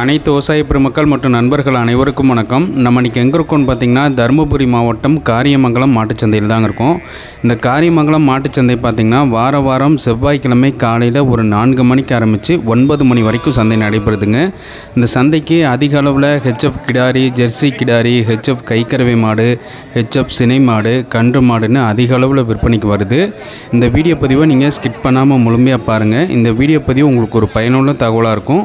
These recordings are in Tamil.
அனைத்து விவசாய பெருமக்கள் மற்றும் நண்பர்கள் அனைவருக்கும் வணக்கம். நம்ம இன்றைக்கி எங்கே இருக்கோம்னு பார்த்திங்கன்னா தருமபுரி மாவட்டம் காரியமங்கலம் மாட்டுச்சந்தையில் தாங்க இருக்கோம். இந்த காரியமங்கலம் மாட்டுச்சந்தை பார்த்திங்கன்னா வார வாரம் செவ்வாய்க்கிழமை காலையில் ஒரு நான்கு மணிக்கு ஆரம்பித்து ஒன்பது மணி வரைக்கும் சந்தை நடைபெறுதுங்க. இந்த சந்தைக்கு அதிக அளவில் ஹெச்எஃப் கிடாரி ஜெர்சி கிடாரி ஹெச்எஃப் கைக்கறவை மாடு ஹெச்எஃப் சினை மாடு கன்று மாடுன்னு அதிக அளவில் விற்பனைக்கு வருது. இந்த வீடியோ பதிவை நீங்கள் ஸ்கிப் பண்ணாமல் முழுமையாக பாருங்கள் இந்த வீடியோ பதிவு உங்களுக்கு ஒரு பயனுள்ள தகவலாக இருக்கும்.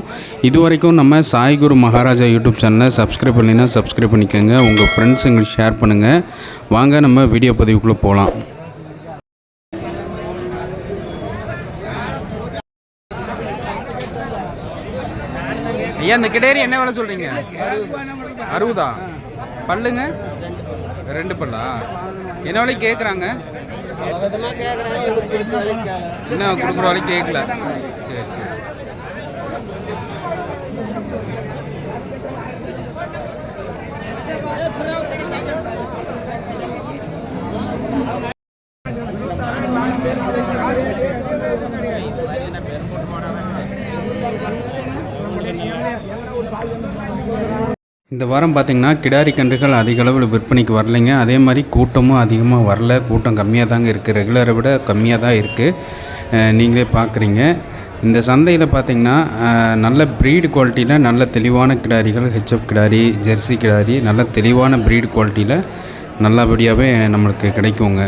இது வரைக்கும் நம்ம சாய்குரு மகாராஜா யூடியூப் சேனலை சப்ஸ்கிரைப் பண்ணினா சப்ஸ்கிரைப் பண்ணிக்கோங்க. உங்கள் ஃப்ரெண்ட்ஸுங்களுக்கு ஷேர் பண்ணுங்கள் வாங்க நம்ம வீடியோ பதிவுக்குள்ளே போகலாம் ஐயா இந்த கிடேரி என்ன விலை சொல்கிறீங்க அறுபதா? பல்லுங்க? ரெண்டு பல்லா? என்ன விலை கேட்குறாங்க வேலைக்கு இன்னும் கொடுக்குற வரைக்கும் கேட்கல சரி சரி. இந்த வாரம் பார்த்திங்கன்னா கிடாரி கன்றுகள் அதிக அளவில் விற்பனைக்கு வரலைங்க. அதே மாதிரி கூட்டமும் அதிகமாக வரல. கூட்டம் கம்மியாக தாங்க இருக்குது ரெகுலரை விட கம்மியாக தான் இருக்குது நீங்களே பார்க்குறீங்க. இந்த சந்தையில் பார்த்திங்கன்னா நல்ல ப்ரீடு குவாலிட்டியில் நல்ல தெளிவான கிடாரிகள் ஹெச்எஃப் கிடாரி ஜெர்சி கிடாரி நல்ல தெளிவான ப்ரீடு குவாலிட்டியில் நல்லபடியாகவே நம்மளுக்கு கிடைக்குங்க.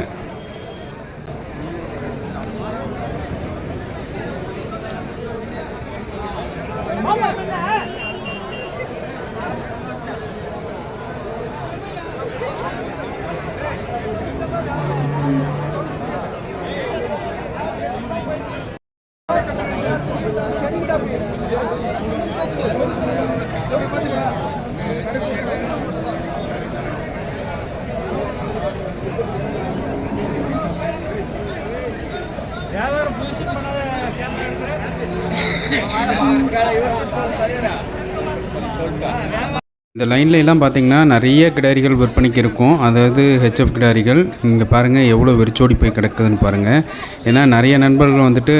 இந்த லைன்ல எல்லாம் பார்த்தீங்கன்னா நிறைய கிடாரிகள் விற்பனைக்கு இருக்கும். அதாவது ஹெச்எஃப் கிடாரிகள். இங்கே பாருங்கள் எவ்வளோ வெறிச்சோடி போய் கிடக்குதுன்னு பாருங்கள் ஏன்னா நிறைய நண்பர்கள் வந்துட்டு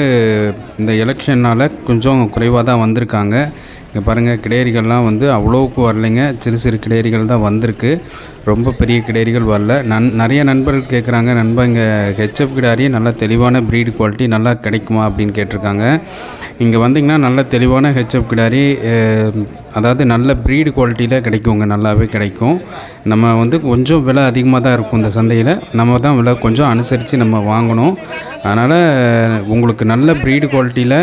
இந்த எலெக்ஷனால் கொஞ்சம் குறைவாக தான் வந்திருக்காங்க. இங்கே பாருங்கள் கிடேரிகள்லாம் வந்து அவ்வளோவுக்கு வரலைங்க. சிறு சிறு கிடேரிகள் தான் வந்திருக்கு. ரொம்ப பெரிய கிடேரிகள் வரல. நன் நிறைய நண்பர்கள் கேட்குறாங்க நண்பர் இங்கே ஹெச்எஃப் கிடாரி நல்ல தெளிவான ப்ரீடு குவாலிட்டி நல்லா கிடைக்குமா அப்படின்னு கேட்டிருக்காங்க. இங்கே வந்தீங்கன்னா நல்ல தெளிவான ஹெச்எஃப் கிடாரி அதாவது நல்ல ப்ரீடு குவாலிட்டியில் கிடைக்குங்க. நல்லாவே கிடைக்கும். நம்ம வந்து கொஞ்சம் விலை அதிகமாக தான் இருக்கும் இந்த சந்தையில். நம்ம தான் விலை கொஞ்சம் அனுசரித்து நம்ம வாங்கணும். அதனால் உங்களுக்கு நல்ல ப்ரீடு குவாலிட்டியில்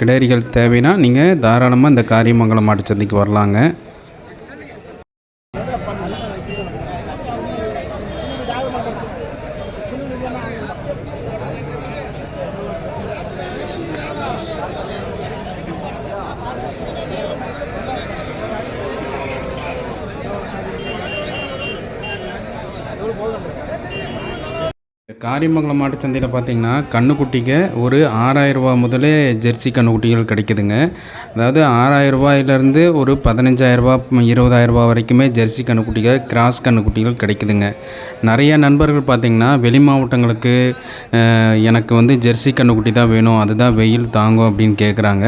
கிடேரிகள் தேவைன்னா நீங்கள் தாராளமாக இந்த காரியமங்கலம் மாட்டு சந்தைக்கு வரலாங்க. காரியமங்கலம் மாட்டுச்சந்தையில் பார்த்தீங்கன்னா கண்ணுக்குட்டிக்கு ஒரு ஆறாயிரரூபா முதலே ஜெர்சி கண்ணுக்குட்டிகள் கிடைக்குதுங்க. அதாவது ஆறாயிரம் ரூபாயிலேருந்து ஒரு பதினஞ்சாயிரரூபா இருபதாயிரரூபா இருபதாயிரம் வரைக்குமே ஜெர்சி கண்ணுக்குட்டிகள் கிராஸ் கண்ணுக்குட்டிகள் கிடைக்குதுங்க. நிறைய நண்பர்கள் பார்த்திங்கன்னா வெளி மாவட்டங்களுக்கு எனக்கு வந்து ஜெர்சி கண்ணுக்குட்டி தான் வேணும் அதுதான் வெயில் தாங்கும் அப்படின்னு கேட்குறாங்க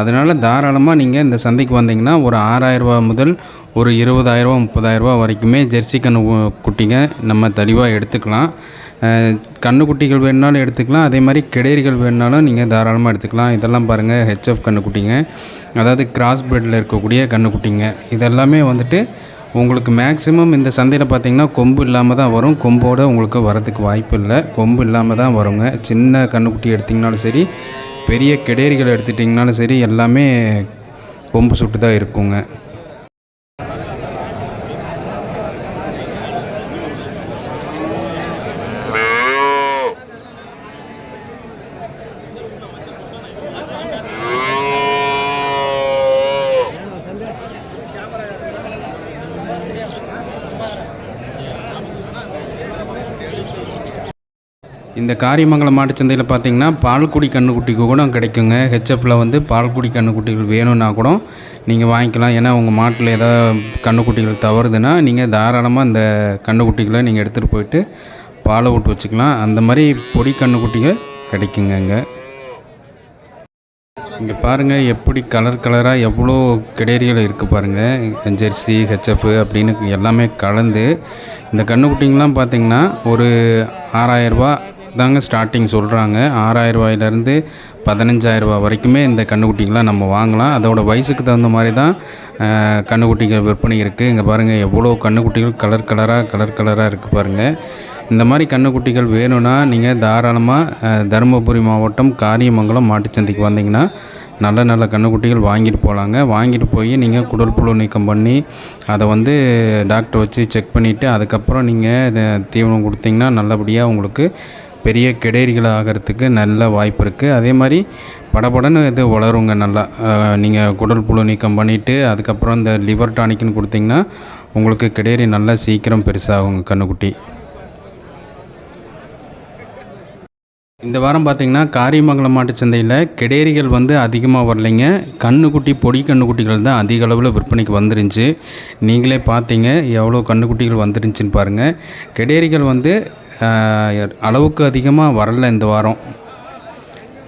அதனால் தாராளமாக நீங்கள் இந்த சந்தைக்கு வந்தீங்கன்னா ஒரு ஆறாயிரரூபா முதல் ஒரு இருபதாயிரரூபா முப்பதாயிரரூபா வரைக்குமே ஜெர்சி கண்ணு குட்டிங்க நம்ம தெளிவாக எடுத்துக்கலாம். கன்றுக்குட்டிகள் வேணுனாலும் எடுத்துக்கலாம். அதே மாதிரி கிடேரிகள் வேணுனாலும் நீங்கள் தாராளமாக எடுத்துக்கலாம். இதெல்லாம் பாருங்கள் ஹெச்எஃப் கன்றுக்குட்டிங்க அதாவது கிராஸ் பிரெட்டில் இருக்கக்கூடிய கன்றுக்குட்டிங்க இதெல்லாமே வந்துட்டு உங்களுக்கு மேக்ஸிமம் இந்த சந்தையில் பார்த்தீங்கன்னா கொம்பு இல்லாமல் தான் வரும். கொம்போடு உங்களுக்கு வரதுக்கு வாய்ப்பு இல்லை. கொம்பு இல்லாமல் தான் வருங்க. சின்ன கன்றுக்குட்டி எடுத்திங்கனாலும் சரி பெரிய கிடேரிகள் எடுத்துட்டிங்கனாலும் சரி எல்லாமே கொம்பு சுட்டு தான் இருக்குங்க. இந்த காரியமங்கலம் மாட்டுச்சந்தையில் பார்த்தீங்கன்னா பால்குடி கன்றுக்குட்டிக்கு கூட கிடைக்குங்க. ஹெச்எஃப்பில் வந்து பால்குடி கன்றுக்குட்டிகள் வேணும்னா கூட நீங்கள் வாங்கிக்கலாம். ஏன்னா உங்கள் மாட்டில் ஏதாவது கன்றுக்குட்டிகள் தவறுதுன்னா நீங்கள் தாராளமாக இந்த கன்றுக்குட்டிகளை நீங்கள் எடுத்துகிட்டு போயிட்டு பாலை விட்டு வச்சுக்கலாம். அந்த மாதிரி பொடி கன்றுக்குட்டிகள் கிடைக்குங்க இங்கே இங்கே பாருங்கள் எப்படி கலர் கலராக எவ்வளோ கிடேரிகள் இருக்குது பாருங்கள் ஜெர்சி ஹெச்எஃப் அப்படின்னு எல்லாமே கலந்து இந்த கன்றுக்குட்டிங்கெலாம் பார்த்திங்கன்னா ஒரு ஆறாயிரரூபா தாங்க ஸ்டார்டிங் சொல்கிறாங்க ஆறாயிரரூபாயிலேருந்து பதினஞ்சாயிரரூபா வரைக்குமே இந்த கண்ணுக்குட்டிங்களாம் நம்ம வாங்கலாம். அதோட வயசுக்கு தகுந்த மாதிரி தான் கண்ணுக்குட்டிகள் கன்றுக்குட்டிகள் விற்பனை இருக்குது இங்கே பாருங்கள் எவ்வளோ கன்றுக்குட்டிகள் கலர் கலராக கலர் கலராக இருக்குது பாருங்கள் இந்த மாதிரி கன்றுக்குட்டிகள் வேணும்னா நீங்கள் தாராளமாக தருமபுரி மாவட்டம் காரியமங்கலம் மாட்டுச்சந்தைக்கு வந்தீங்கன்னா நல்ல நல்ல கன்றுக்குட்டிகள் வாங்கிட்டு போகலாங்க வாங்கிட்டு போய் நீங்கள் குடல் புழு நீக்கம் பண்ணி அதை வந்து டாக்டர் வச்சு செக் பண்ணிவிட்டு அதுக்கப்புறம் நீங்கள் இதை தீவனம் கொடுத்தீங்கன்னா நல்லபடியாக உங்களுக்கு பெரிய கிடேரிகள் ஆகிறதுக்கு நல்ல வாய்ப்பு இருக்குது அதே மாதிரி படபடன்னு இது வளருங்க நல்லா. நீங்கள் குடல் புழு நீக்கம் பண்ணிவிட்டு அதுக்கப்புறம் இந்த லிவர் டானிக்னு கொடுத்தீங்கன்னா உங்களுக்கு கிடேரி நல்லா சீக்கிரம் பெருசாகுங்க கண்ணுக்குட்டி. இந்த வாரம் பார்த்தீங்கன்னா காரியமங்கலம் மாட்டு சந்தையில் கிடேரிகள் வந்து அதிகமாக வரலைங்க. கண்ணுக்குட்டி பொடி கண்ணுக்குட்டிகள் தான் அதிக அளவில் விற்பனைக்கு வந்துருந்துச்சு. நீங்களே பார்த்தீங்க எவ்வளோ கண்ணுக்குட்டிகள் வந்துருந்துச்சின்னு பாருங்கள் கிடேரிகள் வந்து அளவுக்கு அதிகமாக வரல இந்த வாரம்.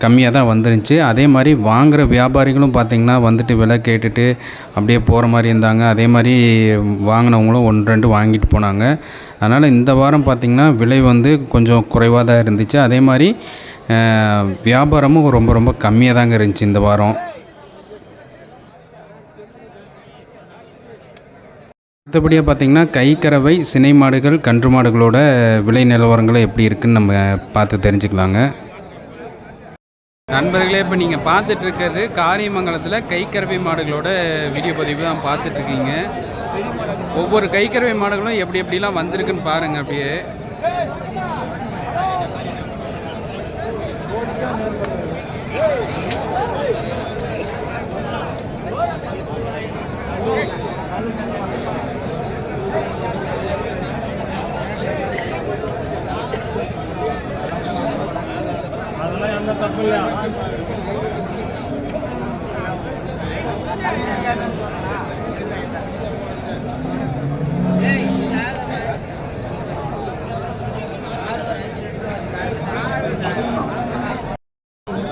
கம்மியாக தான் வந்துருந்துச்சு. அதே மாதிரி வாங்குகிற வியாபாரிகளும் பார்த்திங்கன்னா வந்துட்டு விலை கேட்டுட்டு அப்படியே போகிற மாதிரி இருந்தாங்க. அதே மாதிரி வாங்கினவங்களும் ஒன்று ரெண்டு வாங்கிட்டு போனாங்க. அதனால் இந்த வாரம் பார்த்திங்கன்னா விலை வந்து கொஞ்சம் குறைவாக தான் இருந்துச்சு. அதே மாதிரி வியாபாரமும் ரொம்ப ரொம்ப கம்மியாக தாங்க இருந்துச்சு இந்த வாரம். அடுத்தபடியாக பார்த்திங்கன்னா கைக்கறவை சினை மாடுகள் கன்று மாடுகளோட விலை நிலவரங்களை எப்படி இருக்குன்னு நம்ம பார்த்து தெரிஞ்சுக்கலாங்க. நண்பர்களே இப்போ நீங்கள் பார்த்துட்டு இருக்கிறது காரியமங்கலத்தில் கைக்கரவை மாடுகளோட வீடியோ பதிவு தான் பார்த்துட்டு இருக்கீங்க ஒவ்வொரு கைக்கரவை மாடுகளும் எப்படி எப்படிலாம் வந்திருக்குன்னு பாருங்கள் அப்படியே.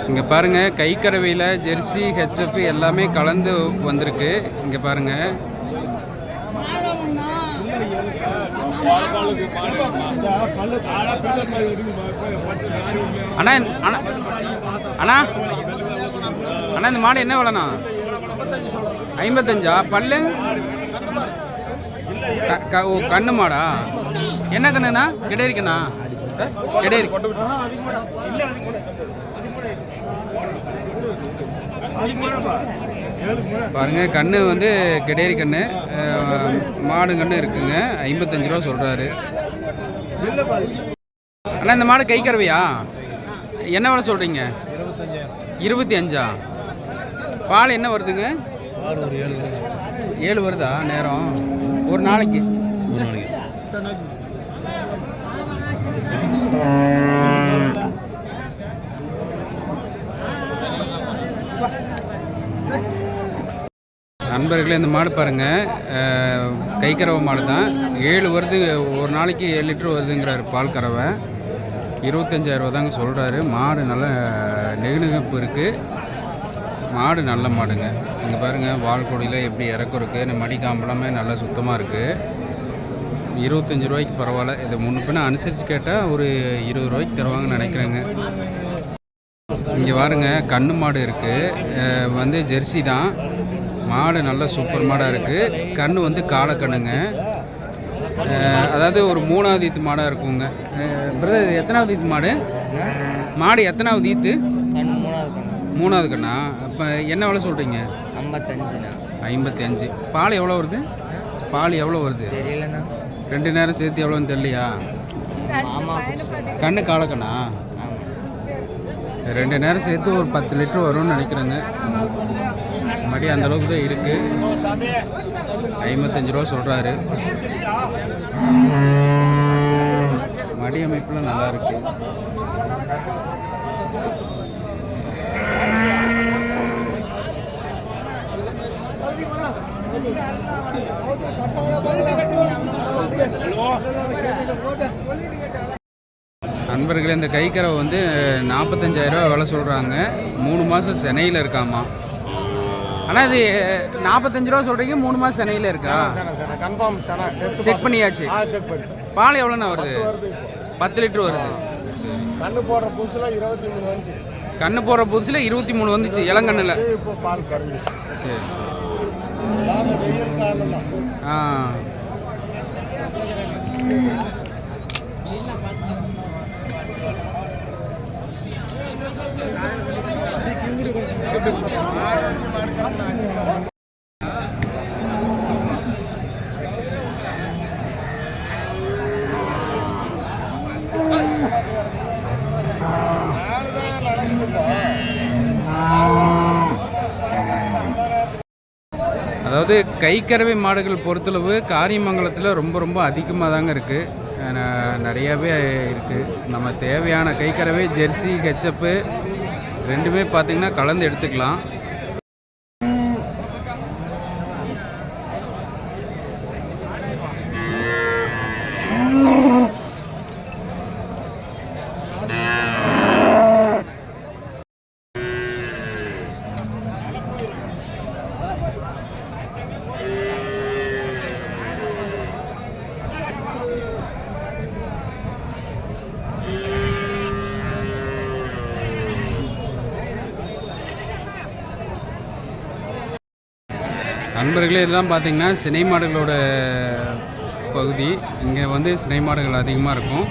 இங்கே பாருங்கள் கைக்கரவையில் ஜெர்சி ஹெச்எஃப் எல்லாமே கலந்து வந்திருக்கு. இங்கே பாருங்கள் அண்ணா இந்த- அண்ணா அண்ணா அண்ணா இந்த மாடு என்ன விலைண்ணா? ஐம்பத்தஞ்சா? பல்லு? ஓ கண்ணு மாடா? என்ன கண்ணுண்ணா? கிடையிருக்குண்ணா கிடையிரு பாருங்க கண்ணு வந்து கெடேரி கண்ணு. மாடு கண்ணு இருக்குங்க. ஐம்பத்தஞ்சு ரூபா சொல்கிறாரு அண்ணா இந்த மாடு கை கறவையா என்ன வேலை சொல்கிறீங்க இருபத்தி அஞ்சா பால் என்ன வருதுங்க? ஏழு வருதா? நேரம். ஒரு நாளைக்கு. நண்பர்களே இந்த மாடு பாருங்கள் கை கறவை மாடு தான். ஏழு வருது ஒரு நாளைக்கு ஏழு லிட்டர் வருதுங்கிறாரு பால் கறவை இருபத்தஞ்சாயிரரூவா தாங்க சொல்கிறாரு மாடு நல்ல நெகுநெகுப்பு இருக்குது மாடு நல்ல மாடுங்க. இங்கே பாருங்கள் வால் கொடியில் எப்படி இறக்கம் இருக்குது இந்த மடி காம்பளமே நல்லா சுத்தமாக இருக்குது இருபத்தஞ்சி ரூபாய்க்கு பரவாயில்ல. இதை முன்ன பின்ன அனுசரித்து கேட்டால் ஒரு இருபது ரூபாய்க்கு தருவாங்கன்னு நினைக்கிறேங்க. இங்கே பாருங்க கண்ணு மாடு இருக்குது வந்து ஜெர்சி தான். மாடு நல்ல சூப்பர் மாடாக இருக்குது கண்ணு வந்து காலக்கண்ணுங்க அதாவது ஒரு மூணாவது ஈத்து மாடாக இருக்குங்க. பிரதர் எத்தனாவது ஈத்து மாடு? மாடு எத்தனாவது ஈத்து? கண் மூணாவது கண் மூணாவது கண்ணா? இப்போ என்ன விலை சொல்கிறீங்க ஐம்பத்தஞ்சுண்ணா. ஐம்பத்தி அஞ்சு பால் எவ்வளோ வருது? பால் எவ்வளோ வருது? தெரியலண்ணா. ரெண்டு நேரம் சேர்த்து எவ்வளோன்னு தெரியலையா? கண்ணு காலக்கண்ணா ரெண்டு நேரம் சேர்த்து ஒரு பத்து லிட்டர் வரும்னு நினைக்கிறேங்க. மடி அந்த அளவுக்கு தான் இருக்குது ஐம்பத்தஞ்சு ரூபா சொல்கிறாரு மடி அமைப்புலாம் நல்லா இருக்குது நண்பர்களே இந்த கைக்கறவை வந்து நாற்பத்தஞ்சாயிரரூவா விலை சொல்கிறாங்க மூணு மாதம் சென்னையில் இருக்காமா? ஆனால் இது நாற்பத்தஞ்சு ரூபா சொல்கிறீங்க மூணு மாதம் சென்னையில் இருக்கா? கன்ஃபார்ம் செக் பண்ணியாச்சு? ஆ செக் பண்ணி பால் எவ்வளோண்ணா வருது? பத்து லிட்டர் வருது. கண்ணு போடுற புதுசுல இருபத்தி மூணு வந்துச்சு. கண்ணு போடுற புதுசில் இருபத்தி மூணு வந்துச்சு இளங்கண்ணில் இப்போ பால் கறந்து சரி ஆ. அதாவது கைக்கறவை மாடுகள் பொறுத்தளவு காரியமங்கலத்தில் ரொம்ப ரொம்ப அதிகமாக தாங்க இருக்குது நிறையாவே இருக்குது நம்ம தேவையான கைக்கறவை ஜெர்சி ஹெச்சப்பு ரெண்டுமே பார்த்திங்கன்னா கலந்து எடுத்துக்கலாம். நண்பர்களே இதெல்லாம் பார்த்தீங்கன்னா சினை மாடுகளோட பகுதி. இங்கே வந்து சினை மாடுகள் அதிகமாக இருக்கும்.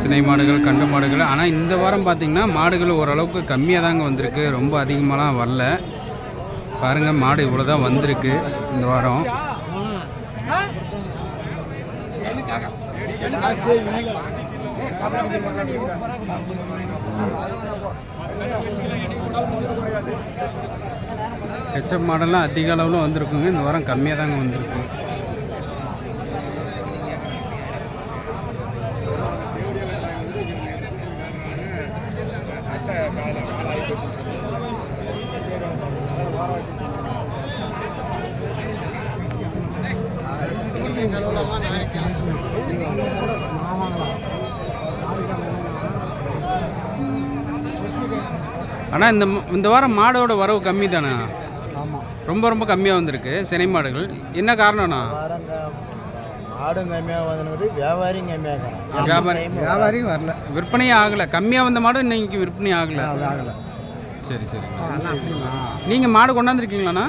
சினை மாடுகள் கண்டு மாடுகள். ஆனால் இந்த வாரம் பார்த்திங்கன்னா மாடுகள் ஓரளவுக்கு கம்மியாக தாங்க வந்திருக்கு. ரொம்ப அதிகமாகலாம் வரல. பாருங்கள் மாடு இவ்வளோ தான் வந்திருக்கு இந்த வாரம். ஹெச்எப் மாடல்லாம் அதிக அளவில் வந்திருக்குங்க. இந்த வாரம் கம்மியாக தாங்க வந்திருக்கு. ஆனால் இந்த இந்த வாரம் மாடோட வரவு கம்மி தானே ரொம்ப ரொம்ப கம்மியாக வந்திருக்கு சினை மாடுகள். என்ன காரணம்னா? மாடும் கம்மியாக வந்துனுக்குது வியாபாரியும் கம்மியாக வியாபாரி வியாபாரியும் வரல. விற்பனையே ஆகலை. கம்மியாக வந்த மாடு இன்னைக்கு விற்பனை ஆகலை. அது ஆகலை. சரி சரி. நீங்கள் மாடு கொண்டாந்துருக்கீங்களாண்ணா?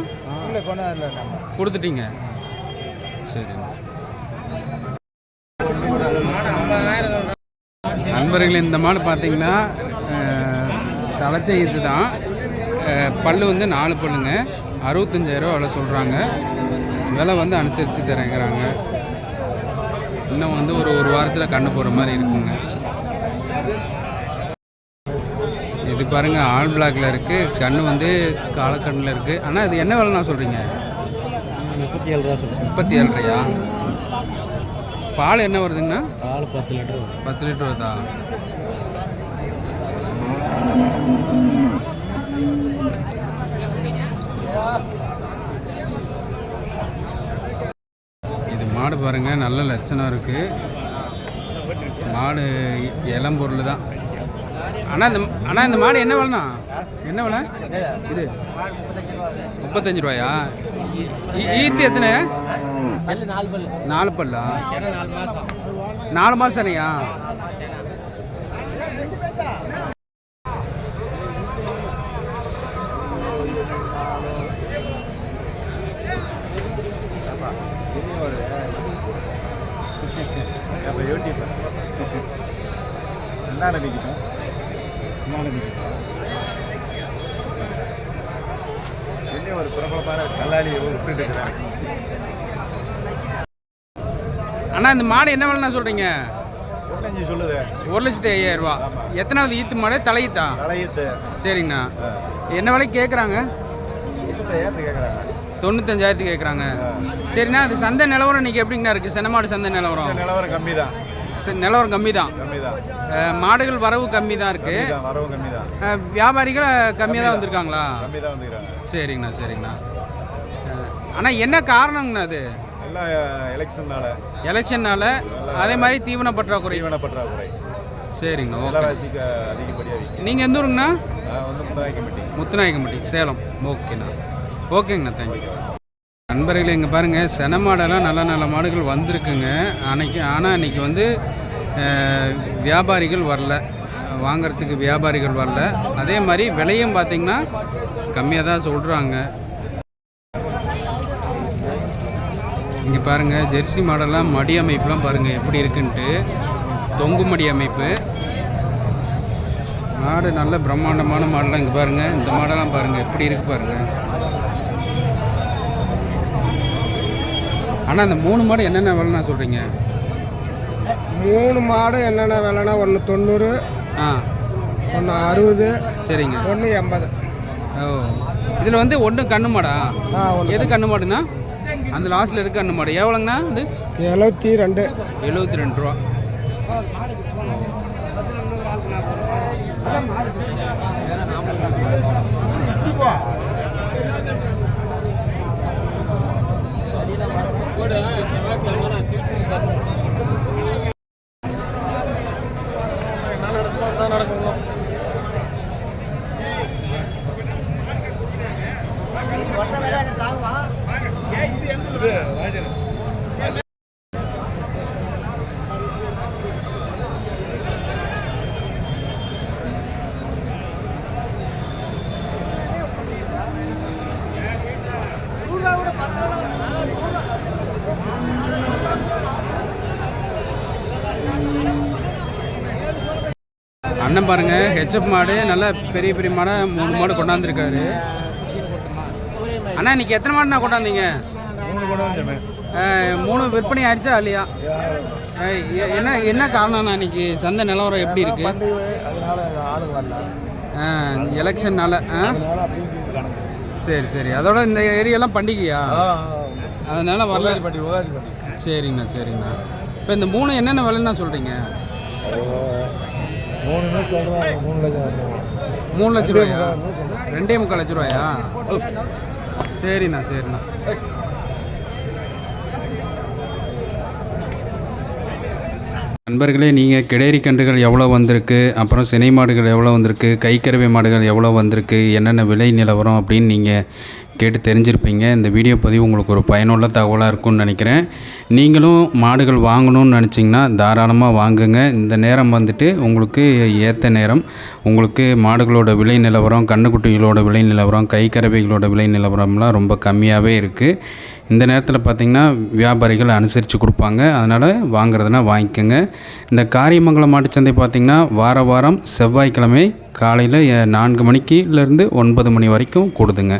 இல்லை கொண்டாடல நம்ம கொடுத்துட்டீங்க. சரி. நண்பர்களே இந்த மாடு பார்த்தீங்கன்னா தலைச்ச இது தான் பல்லு வந்து நாலு பல்லுங்க. அறுபத்தஞ்சாயிரம் விலை சொல்கிறாங்க விலை வந்து அனுசரித்து தரேங்கிறாங்க. இன்னும் வந்து ஒரு ஒரு வாரத்தில் கண்ணு போகிற மாதிரி இருக்குங்க. இது பாருங்க ஆல் பிளாக்ல இருக்கு. கண்ணு வந்து காலக்கண்ணில் இருக்கு. ஆனால் இது என்ன விலைண்ணா சொல்றீங்க? முப்பத்தி ஏழு ரூபா சொல்லுங்கள் முப்பத்தி ஏழரையா பால் என்ன வருதுங்கண்ணா? பால் பத்து லிட்டர் பத்து லிட்டர் வருதா இது மாடு பாருங்க நல்ல லட்சணம் இருக்கு. மாடு இ- இளம்பொருள் தான். ஆனால் இந்த ஆனால் இந்த மாடு என்ன விலைண்ணா? என்ன விலை? இது. முப்பத்தஞ்சு ரூபாயா? ஈத்து எத்தனை? நாலு பல்லு. நாலு மாதம் தானையா? என்ன நினைக்கிட்டோம் என்ன நினைக்கிட்டோம் என்ன ஒரு பிரபலமான கல்லாளியை விட்டுட்டு இருக்கிறேன். அண்ணா இந்த மாடு என்ன விலைண்ணா சொல்கிறீங்க ஒன்னஞ்சு சொல்லுது. ஒரு லட்சத்தி ஐயாயிரம் ரூபா. எத்தனாவது ஈத்து மாடு? தலையீத்தா? தலையத்து. சரிங்கண்ணா. என்ன விலைக்கு கேட்குறாங்க கேட்குறாங்க தொண்ணூத்தஞ்சாயிரத்துக்கு கேட்குறாங்க சரிண்ணா அது சந்தை நிலவரம் இன்றைக்கி எப்படிங்கண்ணா இருக்குது சென்னமாடு சந்தை நிலவரம். நிலவரம் கம்மி தான் சரி நிலவரம் கம்மி தான் கம்மி தான் மாடுகள் வரவு கம்மி தான் இருக்குது வரவும் கம்மி தான் வியாபாரிகள் கம்மியாக தான் வந்திருக்காங்களா? கம்மி தான் சரிங்கண்ணா சரிங்கண்ணா. ஆனால் என்ன காரணங்கண்ணா அது? எலெக்ஷன்னால. எலெக்ஷன்னால அதே மாதிரி தீவன பற்றாக்குறை. தீவன பற்றாக்குறை. சரிங்கண்ணா அதிகப்படியாக நீங்கள் எந்த ஊருங்கண்ணா? வந்து முத்துநாயக்கம்பட்டி சேலம். ஓகேண்ணா. ஓகேங்கண்ணா தேங்க்யூ நண்பர்களே இங்கே பாருங்கள் சென மாடெல்லாம் நல்ல நல்ல மாடுகள் வந்திருக்குங்க. அன்னைக்கு ஆனால் அன்றைக்கி வந்து வியாபாரிகள் வரல. வாங்குறதுக்கு வியாபாரிகள் வரல. அதே மாதிரி விலையும் பார்த்திங்கன்னா கம்மியாக தான் சொல்கிறாங்க இங்கே பாருங்கள் ஜெர்சி மாடெல்லாம் மடி அமைப்புலாம் பாருங்கள் எப்படி இருக்குன்ட்டு. தொங்கு மடி அமைப்பு. மாடு நல்ல பிரம்மாண்டமான மாடெல்லாம் இங்கே பாருங்கள் இந்த மாடெல்லாம் பாருங்கள் எப்படி இருக்குது பாருங்கள் ஆனால் அந்த மூணு மாடு என்னென்ன விலைண்ணா சொல்கிறீங்க மூணு மாடு என்னென்ன விலைனா ஒன்று தொண்ணூறு ஆ. ஒன்று அறுபது சரிங்க. ஒன்று எண்பது. ஓ. இதில் வந்து ஒன்று கண்ணு மாடா? எது கண்ணு மாடுண்ணா? அந்த லாஸ்ட்டில் இருக்க கண்ணு மாடு? எவ்வளோங்கண்ணா இது? எழுபத்தி ரெண்டு எழுபத்தி ரெண்டு ரூபா அண்ணன் பாருங்க ஹெச்எப் மாடு நல்லா பெரிய பெரிய மாடை மூணு மாடு கொண்டாந்துருக்காரு. அண்ணா இன்னைக்கு எத்தனை மாடுண்ணா கொண்டாந்தீங்க? மூணு விற்பனை ஆயிடுச்சா இல்லையா? என்ன என்ன காரணம்ண்ணா இன்னைக்கு சந்தை நிலவரம் எப்படி எலெக்ஷன்னால இருக்குது கணக்கு. சரி சரி. அதோட இந்த ஏரியாலாம் பண்டிகையா? அதனால வரல. சரிங்கண்ணா சரிங்கண்ணா இப்போ இந்த மூணு என்னென்ன விலைன்னா சொல்கிறீங்க மூணுமே சொல்கிறாங்க மூணு லட்சம் மூணு லட்ச ரூபாயா? ரெண்டே முக்கால் லட்ச ரூபாயா? சரிண்ணா சரிண்ணா. நண்பர்களே நீங்கள் கிடேரி கன்றுகள் எவ்வளோ வந்திருக்கு? அப்புறம் சினை மாடுகள் எவ்வளோ வந்திருக்கு? கைக்கறவை மாடுகள் எவ்வளோ வந்திருக்கு? என்னென்ன விலை நிலவரம் அப்படின்னு நீங்கள் கேட்டு தெரிஞ்சிருப்பீங்க. இந்த வீடியோ பதிவு உங்களுக்கு ஒரு பயனுள்ள தகவலாக இருக்கும்னு நினைக்கிறேன். நீங்களும் மாடுகள் வாங்கணும்னு நினச்சிங்கன்னா தாராளமாக வாங்குங்க. இந்த நேரம் வந்துட்டு உங்களுக்கு ஏற்ற நேரம். உங்களுக்கு மாடுகளோட விலை நிலவரம் கண்ணுக்குட்டிகளோட விலை நிலவரம் கைக்கறவைகளோட விலை நிலவரம்லாம் ரொம்ப கம்மியாகவே இருக்குது இந்த நேரத்தில் பார்த்திங்கன்னா வியாபாரிகள் அனுசரித்து கொடுப்பாங்க. அதனால் வாங்குறதுனா வாங்கிக்கோங்க. இந்த காரியமங்கலம் மாட்டுச்சந்தை பார்த்திங்கன்னா வார வாரம் செவ்வாய்க்கிழமை காலையில் நான்கு மணிக்குலேருந்து ஒன்பது மணி வரைக்கும் கூடுதுங்க.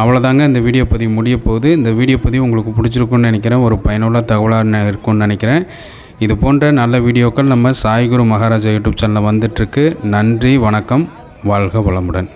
அவ்வளோதாங்க இந்த வீடியோ பதிவு முடிய போகுது. இந்த வீடியோ பதிவு உங்களுக்கு பிடிச்சிருக்குன்னு நினைக்கிறேன். ஒரு பயனுள்ள தகவலாக இருக்கும்னு நினைக்கிறேன். இது போன்ற நல்ல வீடியோக்கள் நம்ம சாய்குரு மகாராஜா யூடியூப் சேனலில் வந்துட்டுருக்கு நன்றி வணக்கம். வாழ்க வளமுடன்.